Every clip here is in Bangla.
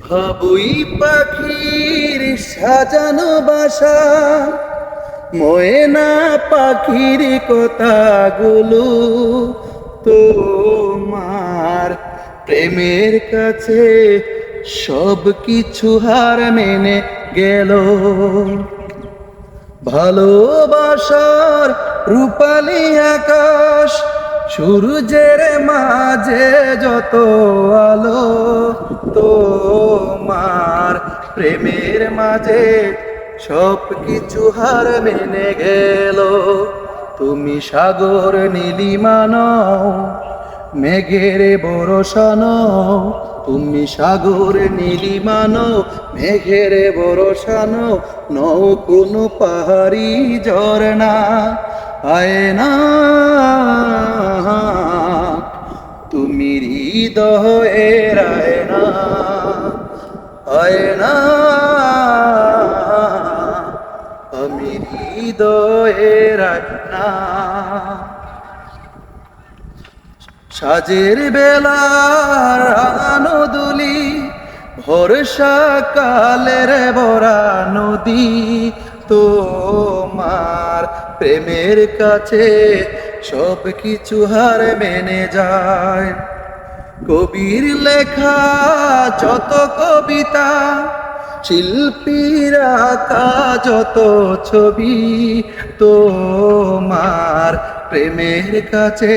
ভাবুই পাখির সাজানো বাসা, ময়না পাখির কথাগুলো তোমার প্রেমের কাছে সব কিছু হার মেনে গেল। ভালোবাসার রূপালি আকাশ, সূর্যের মাঝে যত আলো তোমার প্রেমের মাঝে সব কিছু হার মেনে গেল। তুমি সাগর নীলিমানো মেঘের বরসানো তুমি সাগর নীলিমানো মেঘের বরসানো নৌ কোনো পাহাড়ি ঝরনা আয় না তুমি হৃদয়ের আয় না আয় না। আমি হৃদয়ের আয় না। সাজের বেলার আনদুলি ভরসা কালের বরা নদী, তোমার প্রেমের কাছে সব কিছু হার মেনে যায়। কবির লেখা যত কবিতা, শিল্পীরা আঁকা যত ছবি, তোমার প্রেমের কাছে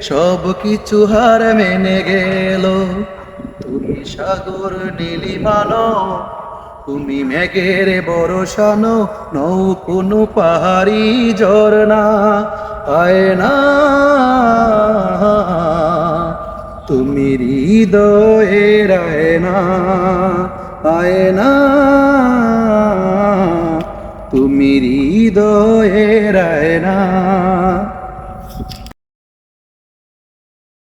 সব কিছু হার মেনে গেল। তুমি সাগর নীলিমানো তুমি মেঘের বরসানো নৌ কোনো পাহাড়ি ঝরনা আয় না তুমি হৃদয়ের আয়না আয়না তুমি হৃদয়ের আয়না